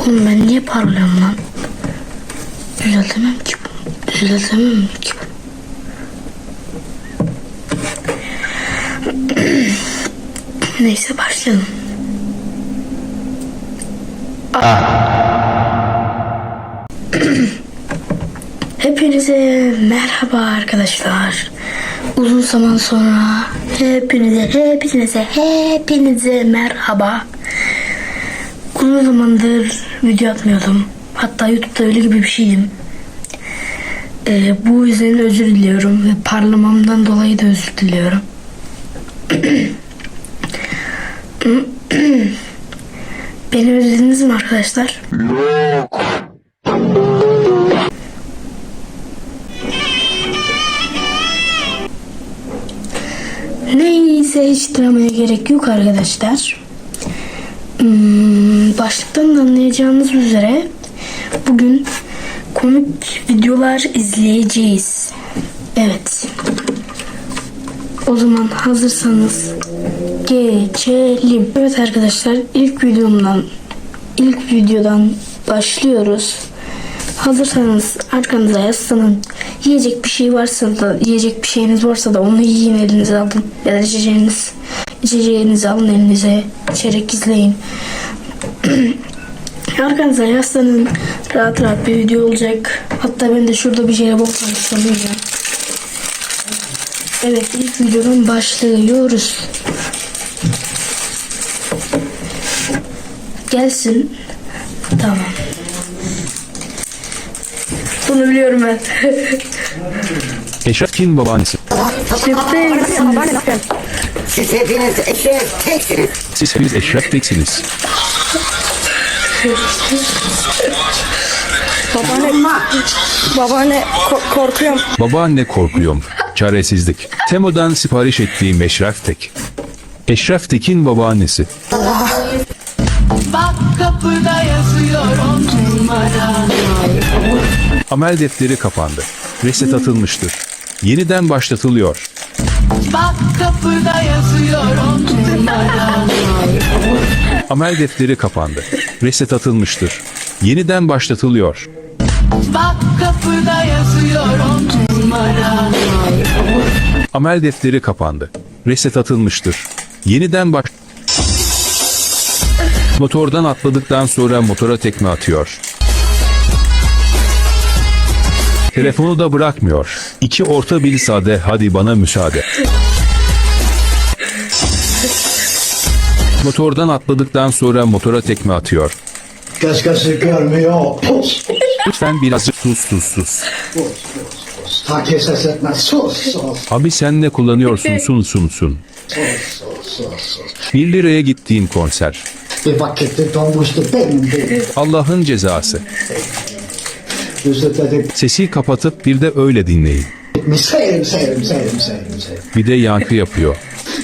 Oğlum ben niye parlıyorum lan? Düzeltemem ki. Düzeltemem ki. Neyse başlayalım. Hepinize merhaba arkadaşlar. Uzun zaman sonra hepinize, hepinize, hepinize merhaba. Uzun zamandır video atmıyordum. Hatta YouTube'da öyle gibi bir şeydim. Ee, bu yüzden özür diliyorum ve parlamamdan dolayı da özür diliyorum. Beni özlediniz mi arkadaşlar? Neyse hiç dramaya gerek yok arkadaşlar. Hmm, başlıktan da anlayacağınız üzere bugün komik videolar izleyeceğiz. Evet. O zaman hazırsanız geçelim. Evet arkadaşlar ilk videomdan ilk videodan başlıyoruz. Hazırsanız arkanıza yaslanın. Yiyecek bir şey varsa da yiyecek bir şeyiniz varsa da onu yiyin elinize alın. Ya da içeceğiniz içeceğinizi alın elinize. İçerek izleyin. Arkanıza yaslanın. Rahat rahat bir video olacak. Hatta ben de şurada bir şeye bol konuşamayacağım. Evet ilk videodan başlıyoruz. Gelsin. Tamam. Bunu biliyorum ben. Eşref Kin babaannesi. Şifreysiniz. Siz hepiniz eşek teksiniz. Siz hepiniz Eşref Teksiniz. Babaanne, babaanne ko- korkuyorum. Babaanne korkuyorum. Çaresizlik. Temo'dan sipariş ettiğim Eşref Tek. Eşref Tek'in babaannesi. Bak kapıda yazıyor on numara Amel defteri kapandı. Reset atılmıştır. Yeniden başlatılıyor. Bak kapıda yazıyor on numara Amel defteri kapandı. Reset atılmıştır. Yeniden başlatılıyor. Bak kapıda yazıyor on numara Amel defteri kapandı. Reset atılmıştır. Yeniden baş... Motordan atladıktan sonra motora tekme atıyor. Telefonu da bırakmıyor. İki orta bir sade hadi bana müsaade. Motordan atladıktan sonra motora tekme atıyor. Gözü görmüyor. Pus pus Lütfen birazcık sus sus sus. pus. Takip ses etmez. Sus sus Abi sen ne kullanıyorsun sun sun sun. sus sus sus. 1 liraya gittiğin konser. Bir vakitte donmuştu benim benim. Allah'ın cezası. Dedik. Sesi kapatıp bir de öyle dinleyin. Seyrim seyrim seyrim seyrim seyrim. Bir de yankı yapıyor.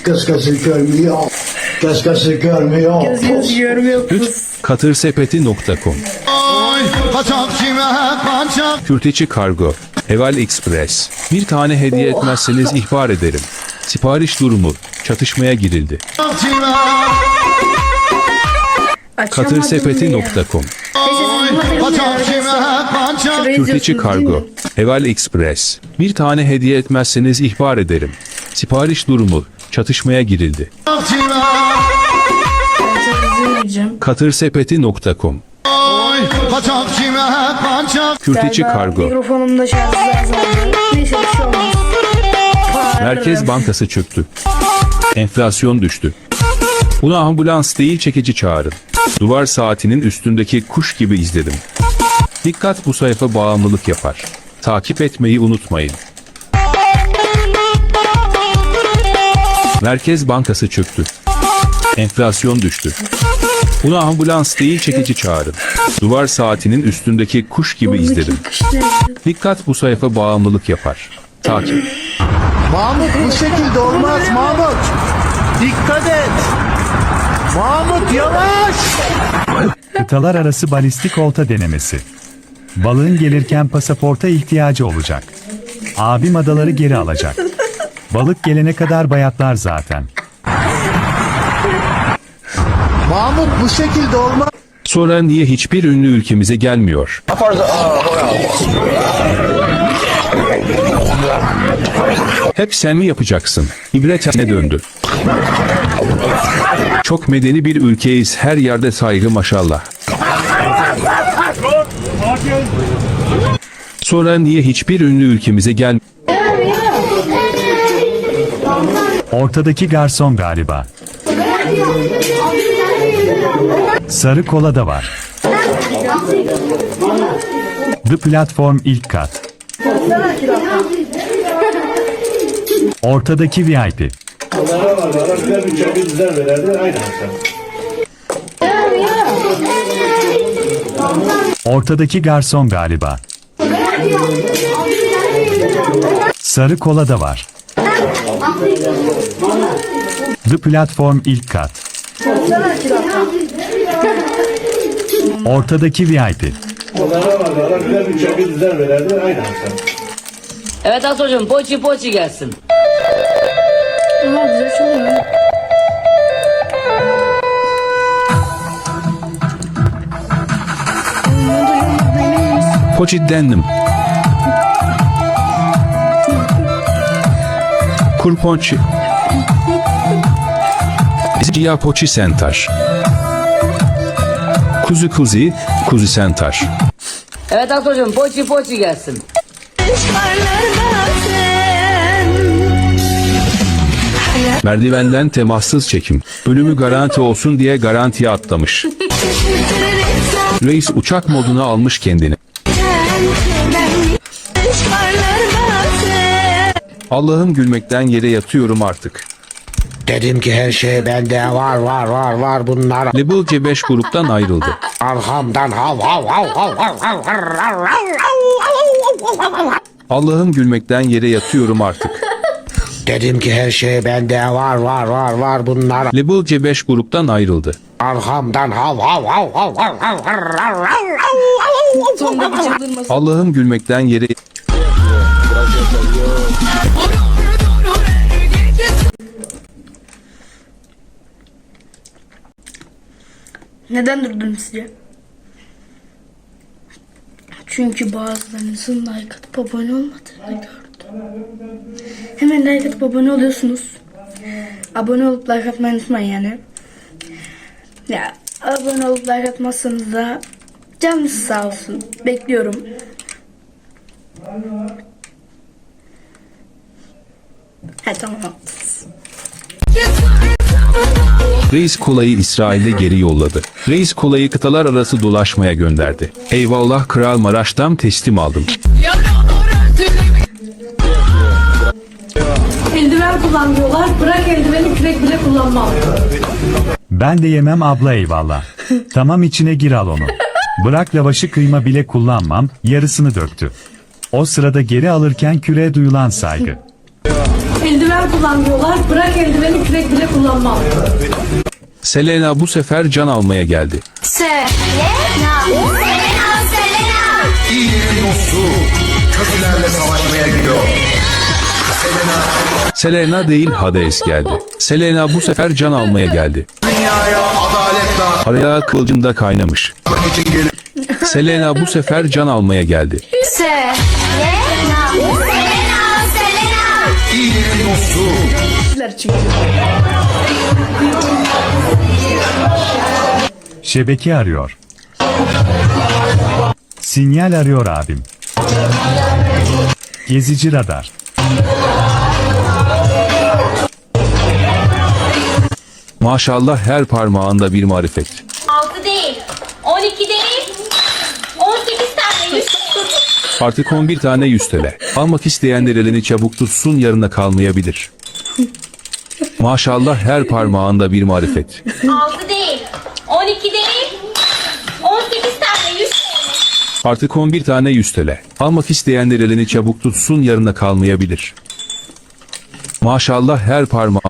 Göz gözü görmüyor. Göz gözü görmüyor. Pus. Görmüyor Katırsepeti.com Kaçak kime kaçak Kürteci Kargo Eval Express Bir tane hediye etmezseniz ihbar ederim. Sipariş durumu Çatışmaya girildi. Katırsepeti.com Kürteci Kargo Eval Express Bir tane hediye etmezseniz ihbar ederim. Sipariş durumu Çatışmaya girildi. Katırsepeti.com Kaçak kime kaçak Kürteci Kargo Mikrofonumda şarjı lazım. Neyse bir şey olmaz. Merkez Bankası çöktü. Enflasyon düştü. Buna ambulans değil çekici çağırın. Duvar saatinin üstündeki kuş gibi izledim. Dikkat bu sayfa bağımlılık yapar. Takip etmeyi unutmayın. Merkez Bankası çöktü. Enflasyon düştü. Buna ambulans değil çekici çağırın. Duvar saatinin üstündeki kuş gibi izledim. Dikkat bu sayfa bağımlılık yapar. Takip. Mahmut bu şekilde olmaz Mahmut Dikkat et Mahmut yavaş Kıtalar arası balistik olta denemesi. Balığın gelirken pasaporta ihtiyacı olacak. Abim adaları geri alacak. Balık gelene kadar bayatlar zaten. Mahmut bu şekilde olmaz Sonra niye hiçbir ünlü ülkemize gelmiyor? Hep sen mi yapacaksın? İbret ne döndü? Çok medeni bir ülkeyiz. Her yerde saygı maşallah. Sonra niye hiçbir ünlü ülkemize gel? Ortadaki garson galiba. Sarı kola da var. The platform ilk kat. Ortadaki VIP. Ortadaki garson galiba. Sarı kola da var. The platform ilk kat. Ortadaki VIP. Evet Asocuğum poçi poçi gelsin. Ama güzel Kurponçi. Ziya poçi sentaş. Kuzu kuzi, kuzi sentaş. Evet Asocuğum poçi poçi gelsin. Merdivenden temassız çekim. Ölümü garanti olsun diye garantiye atlamış. Reis uçak moduna almış kendini. Allah'ım gülmekten yere yatıyorum artık. Dedim ki her şey bende var var var var bunlar Level C5 gruptan ayrıldı. arkamdan hav hav hav hav hav hav hav hav Allah'ım gülmekten yere yatıyorum artık. Dedim ki her şey bende var var var var bunlar Level C5 gruptan ayrıldı. arkamdan hav hav hav hav hav hav hav Sonunda bir çıldırması. Allah'ım gülmekten yere Neden durdum sizce? Çünkü bazılarınızın like atıp abone olmadığını gördüm. Hemen like atıp abone oluyorsunuz. Abone olup like atmayı unutmayın yani. Ya abone olup like atmazsanız da canınız sağ olsun. Bekliyorum. Tamam. Reis kolayı İsrail'e geri yolladı. Reis kolayı kıtalar arası dolaşmaya gönderdi. Eyvallah Kral Maraş'tan teslim aldım. Eldiven kullan diyorlar. Bırak eldiveni kürek bile kullanmam. Ben de yemem abla eyvallah. tamam içine gir al onu. Bırak lavaşı kıyma bile kullanmam, yarısını döktü. O sırada geri alırken küreğe duyulan saygı. Eldiven kullan diyorlar. Bırak eldiveni kürek bile kullanmam. Selena bu sefer can almaya geldi. Kötülerle savaşmaya gidiyor. Selena değil Hades geldi. Selena bu sefer can almaya geldi. Dünyaya adalet Araya kılıcında kaynamış. Selena bu sefer can almaya geldi. İyiliğin dostu. Şebeke arıyor. Sinyal arıyor abim. Gezici radar. Maşallah her parmağında bir marifet. 6 değil, 12 değil, 18 tane yüz. Artık 11 tane 100 TL. Almak isteyenler elini çabuk tutsun yarına kalmayabilir. Maşallah her parmağında bir marifet. 6 değil, 12 değil, 18 tane yüz. Artık 11 tane 100 TL. Almak isteyenler elini çabuk tutsun yarına kalmayabilir. Maşallah her parmağı.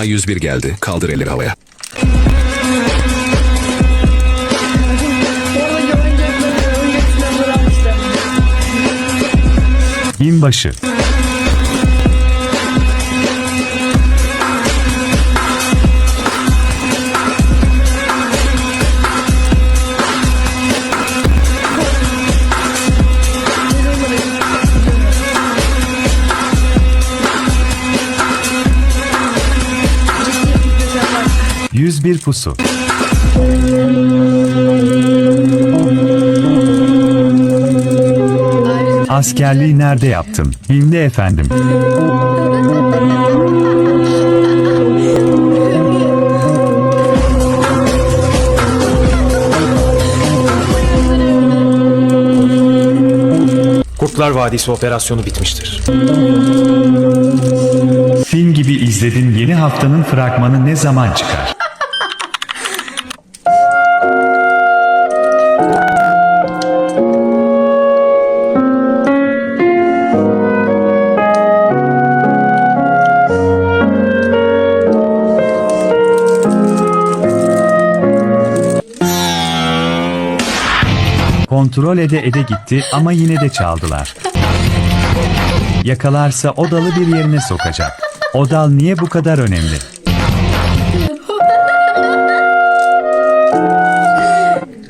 Bina 101 geldi. Kaldır elleri havaya. Binbaşı. 901 Pusu Askerliği nerede yaptın? Bim'de efendim. Kurtlar Vadisi operasyonu bitmiştir. Film gibi izledin yeni haftanın fragmanı ne zaman çıkar? Kontrol ede ede gitti ama yine de çaldılar. Yakalarsa o dalı bir yerine sokacak. O dal niye bu kadar önemli?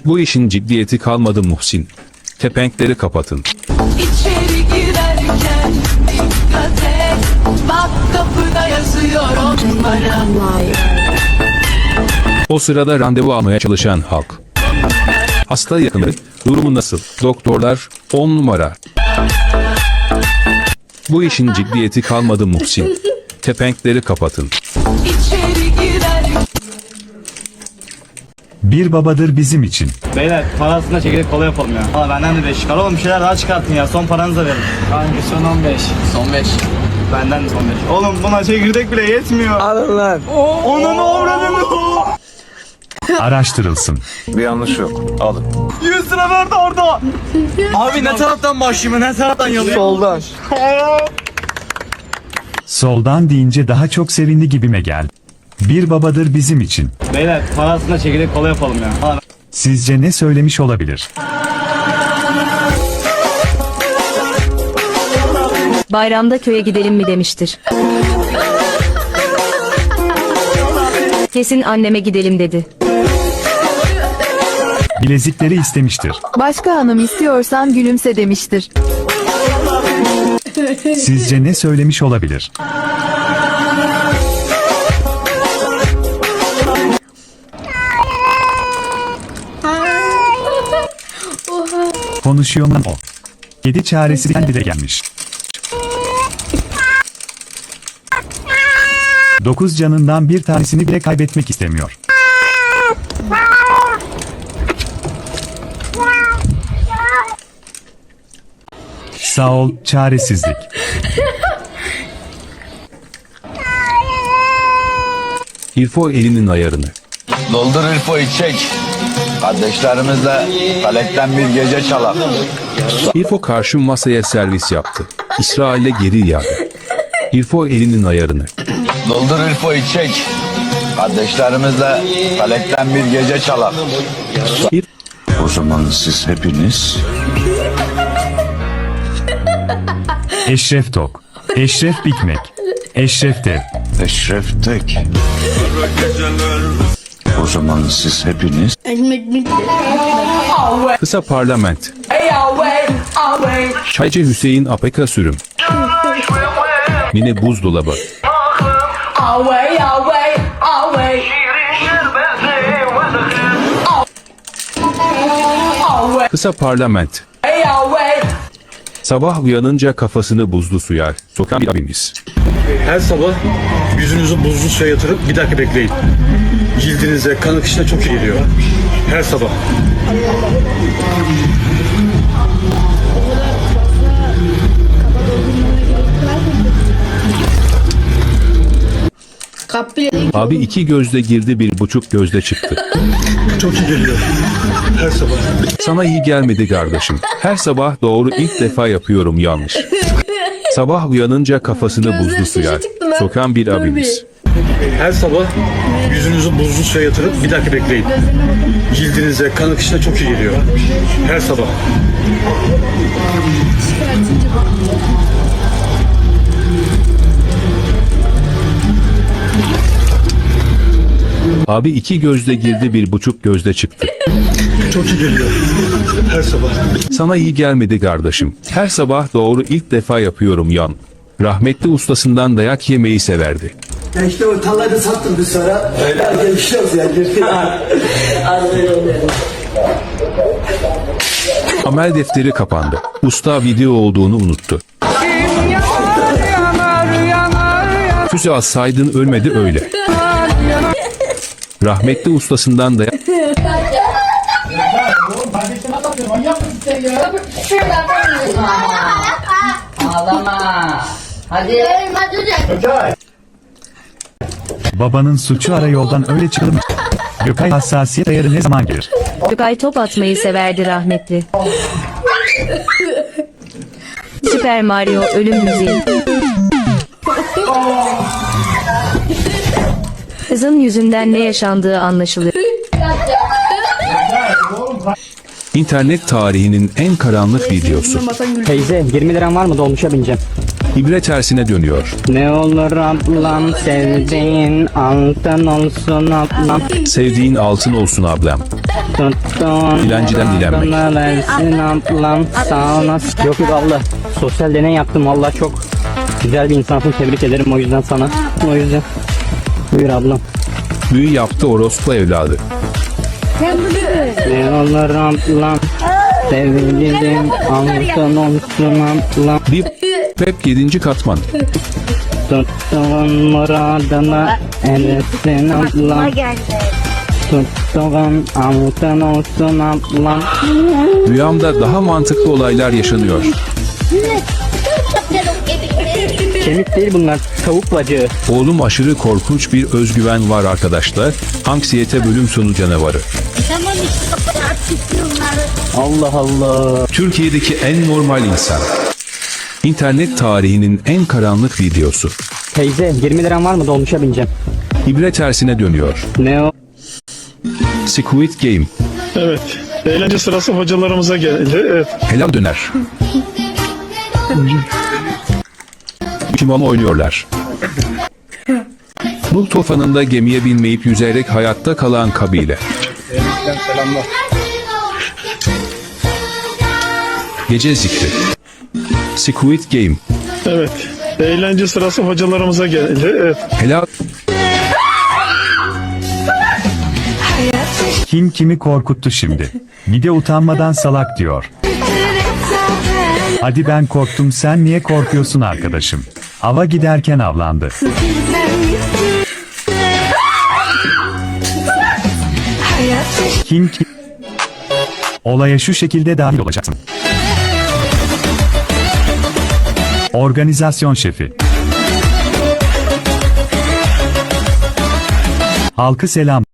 Bu işin ciddiyeti kalmadı Muhsin. Kepenkleri kapatın. İçeri girerken dikkat et Bak kapıda yazıyor on numara O sırada randevu almaya çalışan halk. Hasta yakını, durumu nasıl? Doktorlar, 10 numara. Bu işin ciddiyeti kalmadı Muhsin. Kepenkleri kapatın. Bir babadır bizim için. Beyler parasına çekirdek kola yapalım ya. Valla benden de 5 çıkar oğlum bir şeyler daha çıkartın ya. Son paranızı da verin. Hangi son 15? Son 5. Benden de son 5. Oğlum buna çekirdek bile yetmiyor. Alın lan. Onun avradını. Araştırılsın. Bir yanlış yok. Alın. 100 lira verdi orada. Abi ne taraftan başlayayım ne taraftan yalayayım? Soldan. Soldan deyince daha çok sevindi gibime geldi. Bir babadır bizim için. Beyler parasına çekirdek kola yapalım ya. Valla Sizce ne söylemiş olabilir? Bayramda köye gidelim mi demiştir. Kesin anneme gidelim dedi. Bilezikleri istemiştir. Başka hanım istiyorsan gülümse demiştir. Sizce ne söylemiş olabilir? Konuşuyor mu o? Kedi çaresi dile gelmiş. Dokuz canından bir tanesini bile kaybetmek istemiyor. Sağ ol, çaresizlik. İrfo elinin ayarını. Doldur İrfo'yu çek. Kardeşlerimizle kalekten bir gece çalak. İrfo karşı masaya servis yaptı. İsrail'e geri iade. İrfo elinin ayarını. Doldur İrfo'yu çek. Kardeşlerimizle kalekten bir gece çalak. O zaman siz hepiniz Eşref Tok. Eşref Bikmek. Eşref Dev. Eşref Tek. O zaman siz hepiniz Kısa parlament. Çaycı Hüseyin Apeka sürüm. Mini buzdolabı. Kısa parlament. Sabah uyanınca kafasını buzlu suya sokan bir abimiz. Her sabah yüzünüzü buzlu suya yatırıp bir dakika bekleyin. Cildinize, kan akışına çok iyi geliyor. Her sabah. Abi iki gözde girdi bir buçuk gözde çıktı. Çok iyi geliyor. Her sabah. Sana iyi gelmedi kardeşim. Her sabah doğru ilk defa yapıyorum yanlış. Sabah uyanınca kafasını buzlu suya sokan bir abimiz. Her sabah yüzünüzü buzlu suya yatırıp bir dakika bekleyin. Cildinize, kan akışına çok iyi geliyor. Her sabah. Abi iki gözde girdi bir buçuk gözde çıktı. Çok iyi geliyor. Her sabah. Sana iyi gelmedi kardeşim. Her sabah doğru ilk defa yapıyorum yan. Rahmetli ustasından dayak yemeyi severdi. Ya işte o tarlayı da sattım bir sonra. Öyle ya. Girdik. Amel defteri kapandı. Usta video olduğunu unuttu. Füze assaydın ölmedi öyle. Rahmetli ustasından da Ağlama. Hadi. Babanın suçu ara yoldan öyle çıkılmış. Gökay hassasiyet ayarı ne zaman gelir? Gökay top atmayı severdi rahmetli. Süper Mario ölüm müziği. Kızın yüzünden ne yaşandığı anlaşılıyor. internet tarihinin en karanlık videosu. Teyze 20 liran var mı dolmuşa bineceğim. İbre tersine dönüyor. Ne olur ablam sevdiğin altın olsun ablam. Sevdiğin altın olsun ablam. Tuttun. Dilenciden dilenmek. Versin ablam sağ olasın. Yok yok abla sosyal deney yaptım valla çok güzel bir insansın tebrik ederim o yüzden sana. O yüzden. Buyur ablam. Büyü yaptı orospu evladı. Ne olur ablam altın olsun ablam. Bir Pep 7. katman. Tuttuğun muradına eresin ablam. Tuttuğun altın olsun ablam. Rüyamda daha mantıklı olaylar yaşanıyor. Kemik değil bunlar tavuk bacığı. Oğlum aşırı korkunç bir özgüven var arkadaşlar. Anksiyete bölüm sonu canavarı. Allah Allah. Türkiye'deki en normal insan. İnternet tarihinin en karanlık videosu. Teyze 20 liran var mı dolmuşa bineceğim. İbre tersine dönüyor. Ne o? Squid Game. Evet. Eğlence sırası hocalarımıza geldi. Evet. Helal döner. Kimon oynuyorlar. Nuh tufanında gemiye binmeyip yüzerek hayatta kalan kabile. Gece zikri. Squid Game. Evet. Eğlence sırası hocalarımıza geldi. Evet. Helal Kim kimi korkuttu şimdi? Bir de utanmadan salak diyor. Hadi ben korktum sen niye korkuyorsun arkadaşım? Ava giderken avlandı. Kim ki... Olaya şu şekilde dahil olacaksın. Organizasyon şefi. Halkı selam.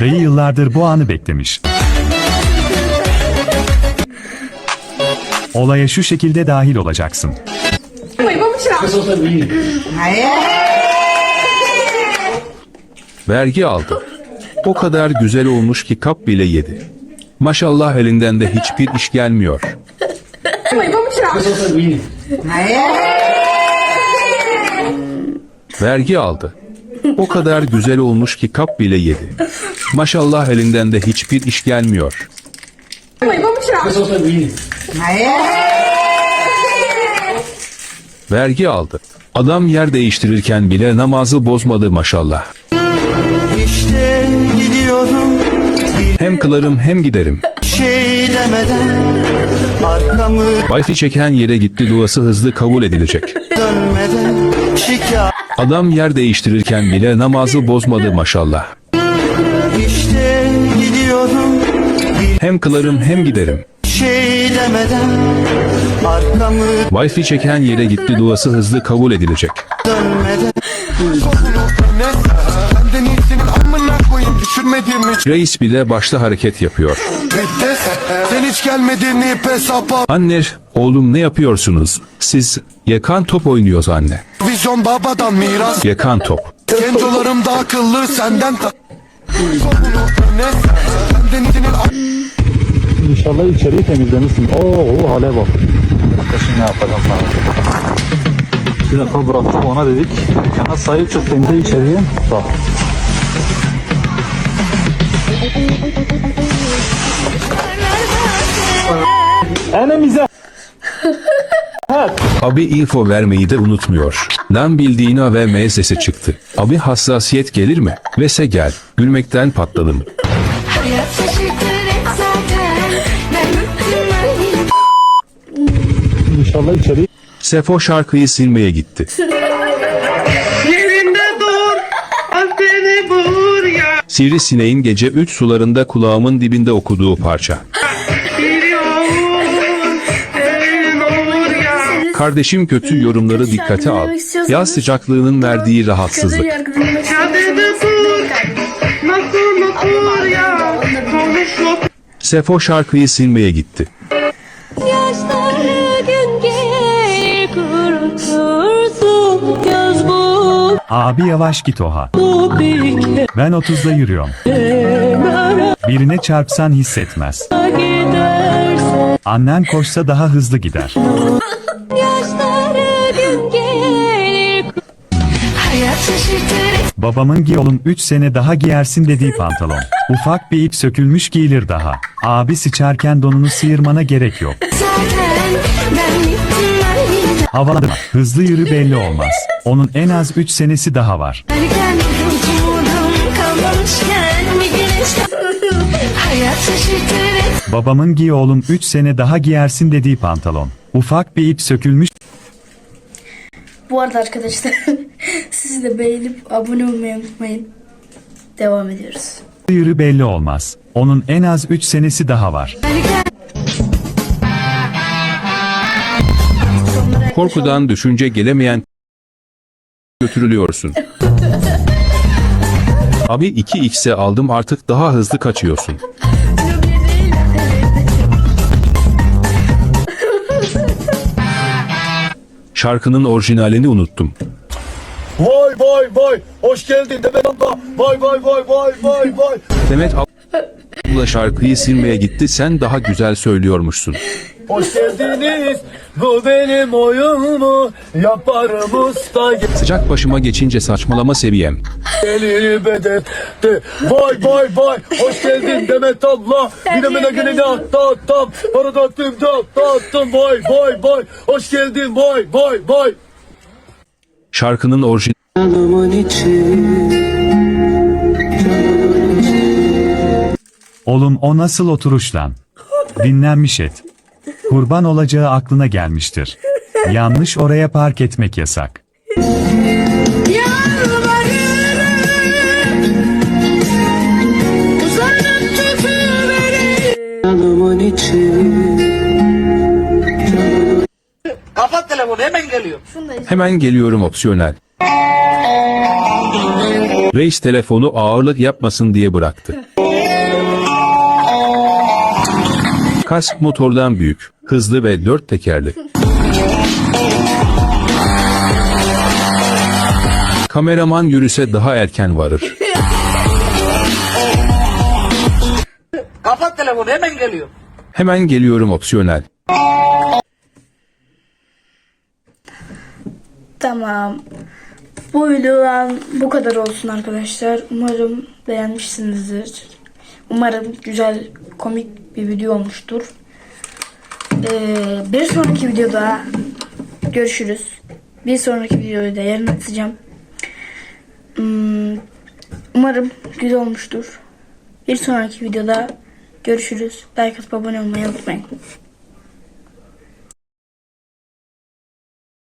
Dayı yıllardır bu anı beklemiş. Olaya şu şekilde dahil olacaksın. vergi aldı. O kadar güzel olmuş ki kap bile yedi. Maşallah elinden de hiçbir iş gelmiyor. Vergi aldı. O kadar güzel olmuş ki kap bile yedi. Maşallah elinden de hiçbir iş gelmiyor. Vergi aldı. Adam yer değiştirirken bile namazı bozmadı maşallah. İşte gidiyorum Hem kılarım hem giderim. şey demeden arkamı Wi-Fi çeken yere gitti duası hızlı kabul edilecek. dönmeden şikayet Adam yer değiştirirken bile namazı bozmadı maşallah. işte gidiyorum Hem kılarım hem giderim. Şey demeden arkamı Wi-Fi çeken yere gitti duası hızlı kabul edilecek. dönmeden Reis bile başta hareket yapıyor. Sen hiç gelmedin ip hesaba. Anne, oğlum ne yapıyorsunuz? Siz yakan top oynuyoruz anne. Vizyon babadan miras. Yakan top. Gencolarım da akıllı senden ta. İnşallah içeriği temizlemişsin. Oo, hale bak. Şimdi ne yapalım falan. Bir defa bıraktık ona dedik. Kana sahip çık temizle içeriye. Bak. Enemize. Abi info vermeyi de unutmuyor. Lan bildiğin A ve M sesi çıktı. Abi hassasiyet gelir mi? Vese gel. Gülmekten patladım. Hayat İnşallah içeri. Sefo şarkıyı silmeye gitti. Yerinde dur. Beni vur ya. Sivrisineğin gece 3 sularında kulağımın dibinde okuduğu parça. Kardeşim kötü yorumları dikkate al. Yaz sıcaklığının verdiği rahatsızlık. Sefo şarkıyı silmeye gitti. Abi yavaş git oha. Ben 30'da yürüyorum. Birine çarpsan hissetmez. Annen koşsa daha hızlı gider. Babamın giy oğlum 3 sene daha giyersin dediği pantolon. Ufak bir ip sökülmüş giyilir daha. Abi sıçarken donunu sıyırmana gerek yok. Havalandırma. Hızlı yürü belli olmaz. Onun en az 3 senesi daha var. Erken umudum kalmamışken bir güneş Hayat şaşırtır Babamın giy oğlum 3 sene daha giyersin dediği pantolon. Ufak bir ip sökülmüş Bu arada arkadaşlar siz de beğenip abone olmayı unutmayın. Devam ediyoruz. yürü belli olmaz. Onun en az 3 senesi daha var. Korkudan düşünce gelemeyen götürülüyorsun. Abi 2x'e aldım artık daha hızlı kaçıyorsun. Şarkının orijinalini unuttum. Vay vay vay. Hoş geldin Demet abla. Vay vay vay vay vay vay. Demet abla şarkıyı silmeye gitti sen daha güzel söylüyormuşsun. Hoş geldiniz. Bu benim oyunumu yaparım usta. Sıcak başıma geçince saçmalama seviyem. Gelir bedet de. Vay vay vay. Hoş geldin Demet abla. Bana gününü attı attım. Para da attım da attı attım. Vay vay vay. Hoş geldin vay vay vay. Şarkının orijinali Oğlum o nasıl oturuş lan? Dinlenmiş et. Kurban olacağı aklına gelmiştir. Yanlış oraya park etmek yasak. Kapat telefonu hemen geliyor. hemen geliyorum opsiyonel. Reis telefonu ağırlık yapmasın diye bıraktı. Kask motordan büyük, hızlı ve dört tekerli. Kameraman yürüse daha erken varır. Kapat telefonu hemen geliyor. Hemen geliyorum opsiyonel. Tamam. Bu videodan bu kadar olsun arkadaşlar. Umarım beğenmişsinizdir. Umarım güzel, komik bir video olmuştur. Ee, bir sonraki videoda görüşürüz. Bir sonraki videoyu da yarın atacağım. Hmm, umarım güzel olmuştur. Bir sonraki videoda görüşürüz. Like atıp abone olmayı unutmayın.